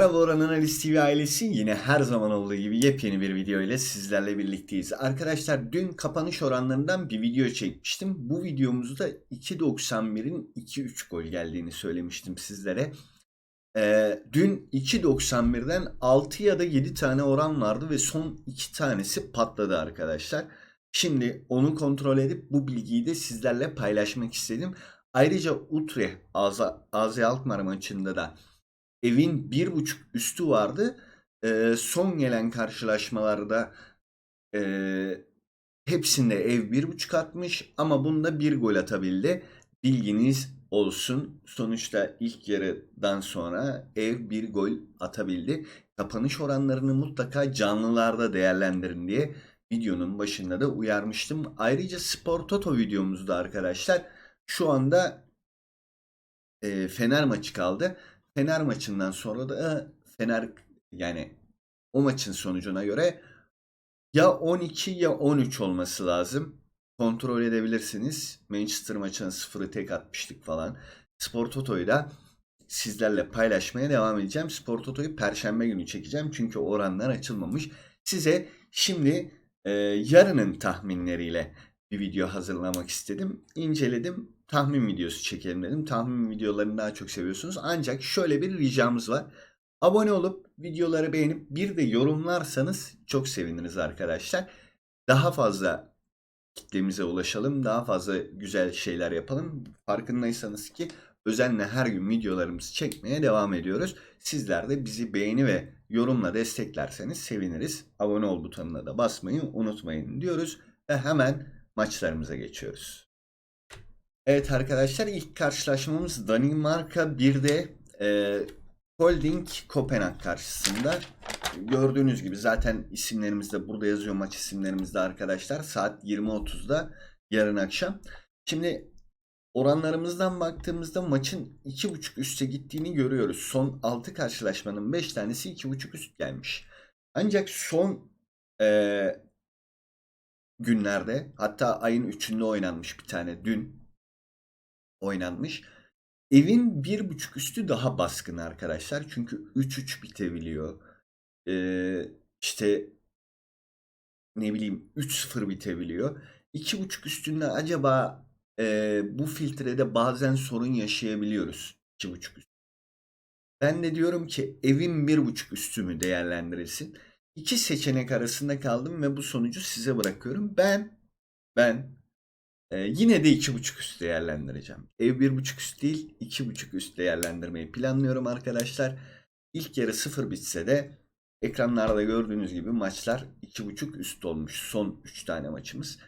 Merhaba Oran Analiz TV ailesi yine her zaman olduğu gibi yepyeni bir video ile sizlerle birlikteyiz. Arkadaşlar dün kapanış oranlarından bir video çekmiştim. Bu videomuzda 2.91'in 2-3 gol geldiğini söylemiştim sizlere. Ee, dün 2.91'den 6 ya da 7 tane oran vardı ve son 2 tanesi patladı arkadaşlar. Şimdi onu kontrol edip bu bilgiyi de sizlerle paylaşmak istedim. Ayrıca Utrecht AZ, AZ Alkmaar maçında da evin bir buçuk üstü vardı. Ee, son gelen karşılaşmalarda e, hepsinde ev bir buçuk atmış ama bunda bir gol atabildi. Bilginiz olsun. Sonuçta ilk yarıdan sonra ev bir gol atabildi. Kapanış oranlarını mutlaka canlılarda değerlendirin diye videonun başında da uyarmıştım. Ayrıca Spor Toto videomuzda arkadaşlar şu anda e, Fener maçı kaldı. Fener maçından sonra da Fener yani o maçın sonucuna göre ya 12 ya 13 olması lazım. Kontrol edebilirsiniz. Manchester maçına sıfırı tek atmıştık falan. Spor Toto'yu da sizlerle paylaşmaya devam edeceğim. Spor Toto'yu perşembe günü çekeceğim. Çünkü oranlar açılmamış. Size şimdi e, yarının tahminleriyle bir video hazırlamak istedim. İnceledim. Tahmin videosu çekelim dedim. Tahmin videolarını daha çok seviyorsunuz. Ancak şöyle bir ricamız var. Abone olup videoları beğenip bir de yorumlarsanız çok seviniriz arkadaşlar. Daha fazla kitlemize ulaşalım. Daha fazla güzel şeyler yapalım. Farkındaysanız ki özenle her gün videolarımızı çekmeye devam ediyoruz. Sizler de bizi beğeni ve yorumla desteklerseniz seviniriz. Abone ol butonuna da basmayı unutmayın diyoruz. Ve hemen maçlarımıza geçiyoruz. Evet arkadaşlar ilk karşılaşmamız Danimarka 1'de e, Holding Kopenhag karşısında. Gördüğünüz gibi zaten isimlerimiz de burada yazıyor maç isimlerimiz de arkadaşlar. Saat 20.30'da yarın akşam. Şimdi oranlarımızdan baktığımızda maçın 2.5 üste gittiğini görüyoruz. Son 6 karşılaşmanın 5 tanesi 2.5 üst gelmiş. Ancak son e, günlerde hatta ayın 3'ünde oynanmış bir tane dün oynanmış. Evin bir buçuk üstü daha baskın arkadaşlar. Çünkü 3-3 bitebiliyor. Ee, işte ne bileyim 3-0 bitebiliyor. 2.5 üstünde acaba e, bu filtrede bazen sorun yaşayabiliyoruz. 2.5 üst. Ben de diyorum ki evin bir buçuk üstü mü değerlendirilsin. İki seçenek arasında kaldım ve bu sonucu size bırakıyorum. Ben ben ee, yine de 2.5 üst değerlendireceğim. Ev 1.5 üst değil 2.5 üst değerlendirmeyi planlıyorum arkadaşlar. İlk yarı 0 bitse de ekranlarda gördüğünüz gibi maçlar 2.5 üst olmuş. Son 3 tane maçımız.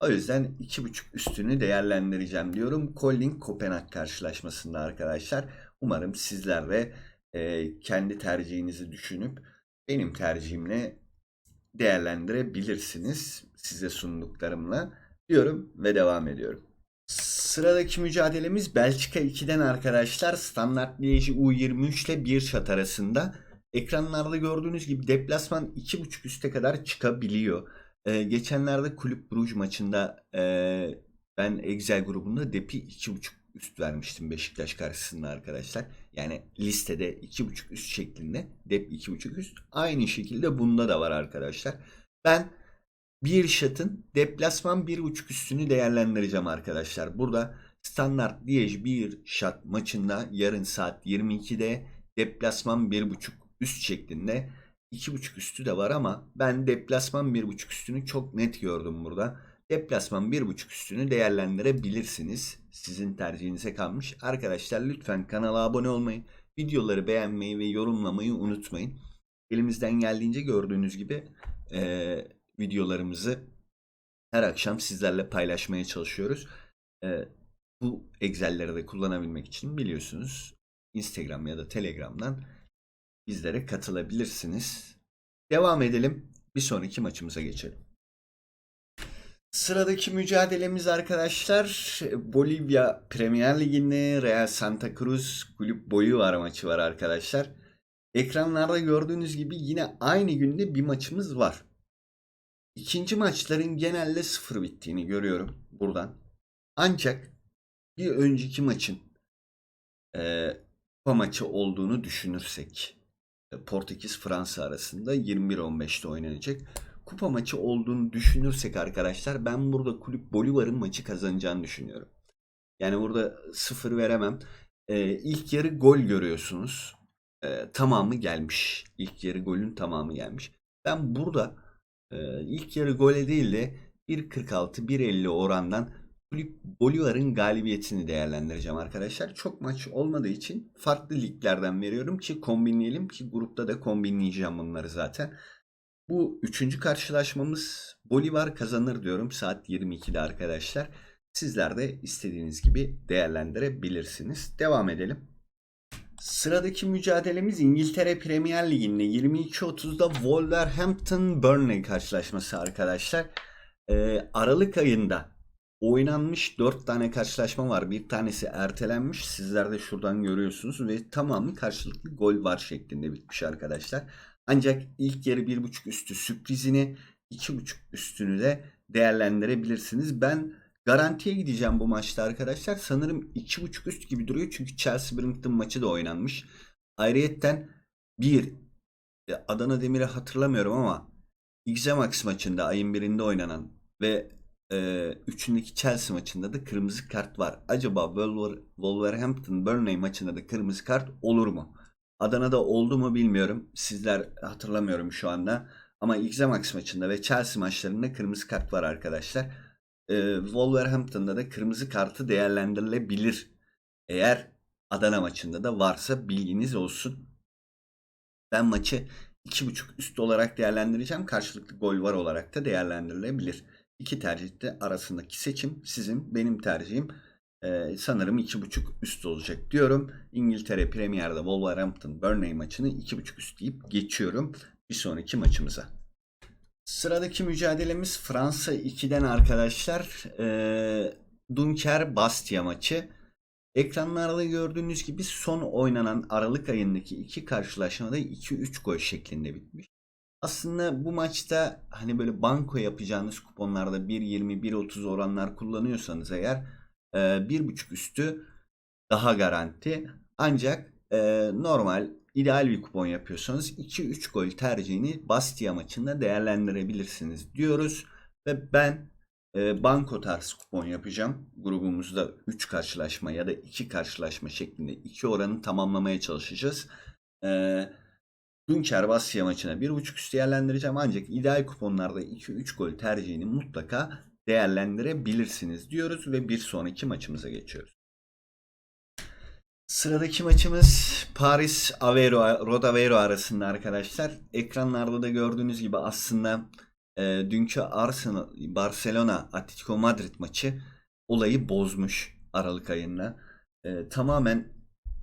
O yüzden 2.5 üstünü değerlendireceğim diyorum. Colling Kopenhag karşılaşmasında arkadaşlar. Umarım sizler de e, kendi tercihinizi düşünüp benim tercihimle değerlendirebilirsiniz. Size sunduklarımla diyorum ve devam ediyorum. Sıradaki mücadelemiz Belçika 2'den arkadaşlar. Standart Liège U23 ile 1 şat arasında. Ekranlarda gördüğünüz gibi deplasman 2.5 üste kadar çıkabiliyor. Ee, geçenlerde Kulüp Bruges maçında e, ben Excel grubunda Dep'i 2.5 üst vermiştim Beşiktaş karşısında arkadaşlar. Yani listede 2.5 üst şeklinde Dep 2.5 üst. Aynı şekilde bunda da var arkadaşlar. Ben bir şatın deplasman 1.5 üstünü değerlendireceğim arkadaşlar. Burada standart Liège bir şat maçında yarın saat 22'de deplasman 1.5 üst şeklinde 2.5 üstü de var ama ben deplasman 1.5 üstünü çok net gördüm burada. Deplasman 1.5 üstünü değerlendirebilirsiniz. Sizin tercihinize kalmış. Arkadaşlar lütfen kanala abone olmayı, videoları beğenmeyi ve yorumlamayı unutmayın. Elimizden geldiğince gördüğünüz gibi ee, videolarımızı her akşam sizlerle paylaşmaya çalışıyoruz. Ee, bu Excel'leri de kullanabilmek için biliyorsunuz Instagram ya da Telegram'dan bizlere katılabilirsiniz. Devam edelim. Bir sonraki maçımıza geçelim. Sıradaki mücadelemiz arkadaşlar Bolivya Premier Ligi'nde Real Santa Cruz Kulüp Boyu var maçı var arkadaşlar. Ekranlarda gördüğünüz gibi yine aynı günde bir maçımız var. İkinci maçların genelde sıfır bittiğini görüyorum buradan. Ancak bir önceki maçın e, kupa maçı olduğunu düşünürsek e, Portekiz Fransa arasında 21-15'te oynanacak. Kupa maçı olduğunu düşünürsek arkadaşlar ben burada kulüp Bolivar'ın maçı kazanacağını düşünüyorum. Yani burada sıfır veremem. Ee, ilk yarı gol görüyorsunuz. Ee, tamamı gelmiş. İlk yarı golün tamamı gelmiş. Ben burada e, ilk yarı gole değil de 1.46-1.50 orandan Bolivar'ın galibiyetini değerlendireceğim arkadaşlar. Çok maç olmadığı için farklı liglerden veriyorum ki kombinleyelim ki grupta da kombinleyeceğim bunları zaten. Bu üçüncü karşılaşmamız Bolivar kazanır diyorum saat 22'de arkadaşlar. Sizler de istediğiniz gibi değerlendirebilirsiniz. Devam edelim. Sıradaki mücadelemiz İngiltere Premier Ligi'nde 22.30'da Wolverhampton Burnley karşılaşması arkadaşlar. Ee, Aralık ayında oynanmış 4 tane karşılaşma var. Bir tanesi ertelenmiş. Sizler de şuradan görüyorsunuz ve tamamı karşılıklı gol var şeklinde bitmiş arkadaşlar. Ancak ilk yarı 1.5 üstü sürprizini 2.5 üstünü de değerlendirebilirsiniz. Ben garantiye gideceğim bu maçta arkadaşlar. Sanırım 2.5 üst gibi duruyor. Çünkü Chelsea Brighton maçı da oynanmış. Ayrıyetten bir e, Adana Demir'i hatırlamıyorum ama Xamax maçında ayın birinde oynanan ve e, üçündeki Chelsea maçında da kırmızı kart var. Acaba Wolver- Wolverhampton Burnley maçında da kırmızı kart olur mu? Adana'da oldu mu bilmiyorum. Sizler hatırlamıyorum şu anda. Ama Xamax maçında ve Chelsea maçlarında kırmızı kart var arkadaşlar. Ee, Wolverhampton'da da kırmızı kartı değerlendirilebilir. Eğer Adana maçında da varsa bilginiz olsun. Ben maçı 2.5 üst olarak değerlendireceğim. Karşılıklı gol var olarak da değerlendirilebilir. İki tercihte arasındaki seçim sizin, benim tercihim ee, sanırım 2.5 üst olacak diyorum. İngiltere Premier'de Wolverhampton Burnley maçını 2.5 üst deyip geçiyorum bir sonraki maçımıza. Sıradaki mücadelemiz Fransa 2'den arkadaşlar. Ee, Dunker Bastia maçı. Ekranlarda gördüğünüz gibi son oynanan Aralık ayındaki iki karşılaşmada 2-3 gol şeklinde bitmiş. Aslında bu maçta hani böyle banko yapacağınız kuponlarda 1.20 1.30 oranlar kullanıyorsanız eğer e, bir buçuk üstü daha garanti. Ancak e, normal ideal bir kupon yapıyorsanız 2-3 gol tercihini Bastia maçında değerlendirebilirsiniz diyoruz. Ve ben e, banko tarzı kupon yapacağım. Grubumuzda 3 karşılaşma ya da 2 karşılaşma şeklinde 2 oranı tamamlamaya çalışacağız. E, Dunker Bastia maçına 1.5 üst değerlendireceğim. Ancak ideal kuponlarda 2-3 gol tercihini mutlaka değerlendirebilirsiniz diyoruz ve bir sonraki maçımıza geçiyoruz. Sıradaki maçımız Paris Aveiro Rodaveiro arasında arkadaşlar. Ekranlarda da gördüğünüz gibi aslında e, dünkü Arsenal Barcelona Atletico Madrid maçı olayı bozmuş Aralık ayında. E, tamamen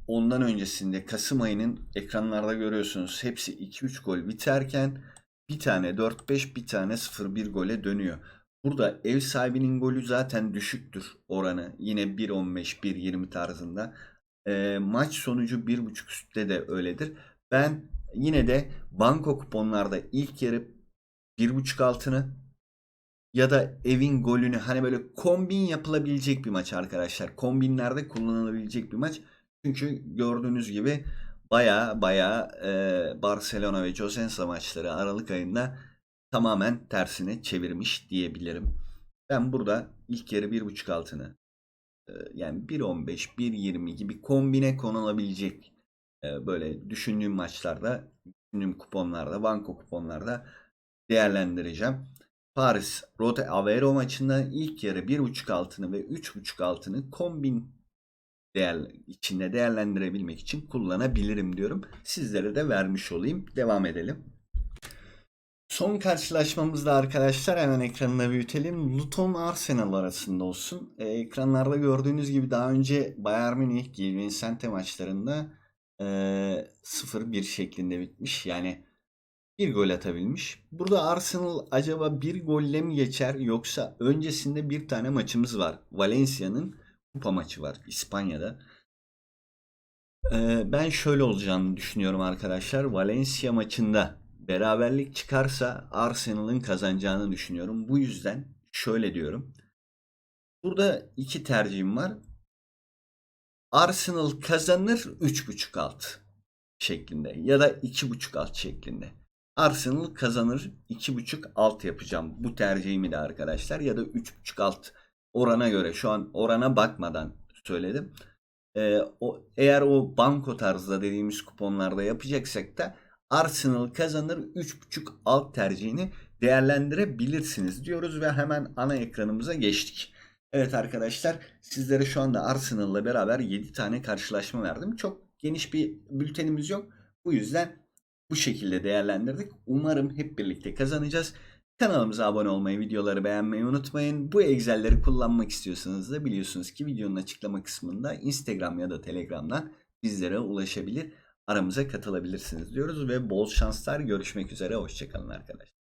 ondan öncesinde Kasım ayının ekranlarda görüyorsunuz hepsi 2-3 gol biterken bir tane 4-5 bir tane 0-1 gole dönüyor. Burada ev sahibinin golü zaten düşüktür oranı. Yine 1.15, 1.20 tarzında. E, maç sonucu 1.5 üstte de öyledir. Ben yine de banko kuponlarda ilk yarı 1.5 altını ya da evin golünü hani böyle kombin yapılabilecek bir maç arkadaşlar. Kombinlerde kullanılabilecek bir maç. Çünkü gördüğünüz gibi baya baya e, Barcelona ve Josensa maçları Aralık ayında tamamen tersine çevirmiş diyebilirim. Ben burada ilk yarı 1.5 altını yani 1.15, 1.20 gibi kombine konulabilecek böyle düşündüğüm maçlarda, düşündüğüm kuponlarda, banko kuponlarda değerlendireceğim. Paris Rote Aveiro maçında ilk yarı 1.5 altını ve 3.5 altını kombin değer içinde değerlendirebilmek için kullanabilirim diyorum. Sizlere de vermiş olayım. Devam edelim. Son karşılaşmamızda arkadaşlar hemen ekranına büyütelim. Luton Arsenal arasında olsun. Ee, ekranlarda gördüğünüz gibi daha önce Bayern Münih Gil Vicente maçlarında e, 0-1 şeklinde bitmiş. Yani bir gol atabilmiş. Burada Arsenal acaba bir golle mi geçer yoksa öncesinde bir tane maçımız var. Valencia'nın kupa maçı var İspanya'da. Ee, ben şöyle olacağını düşünüyorum arkadaşlar. Valencia maçında beraberlik çıkarsa Arsenal'ın kazanacağını düşünüyorum. Bu yüzden şöyle diyorum. Burada iki tercihim var. Arsenal kazanır 3.5 alt şeklinde ya da 2.5 alt şeklinde. Arsenal kazanır 2.5 alt yapacağım. Bu tercihimi de arkadaşlar ya da 3.5 alt orana göre şu an orana bakmadan söyledim. Ee, o, eğer o banko tarzda dediğimiz kuponlarda yapacaksak da Arsenal kazanır 3.5 alt tercihini değerlendirebilirsiniz diyoruz ve hemen ana ekranımıza geçtik. Evet arkadaşlar sizlere şu anda Arsenal'la beraber 7 tane karşılaşma verdim. Çok geniş bir bültenimiz yok. Bu yüzden bu şekilde değerlendirdik. Umarım hep birlikte kazanacağız. Kanalımıza abone olmayı, videoları beğenmeyi unutmayın. Bu Excel'leri kullanmak istiyorsanız da biliyorsunuz ki videonun açıklama kısmında Instagram ya da Telegram'dan bizlere ulaşabilir, aramıza katılabilirsiniz diyoruz ve bol şanslar. Görüşmek üzere, hoşçakalın arkadaşlar.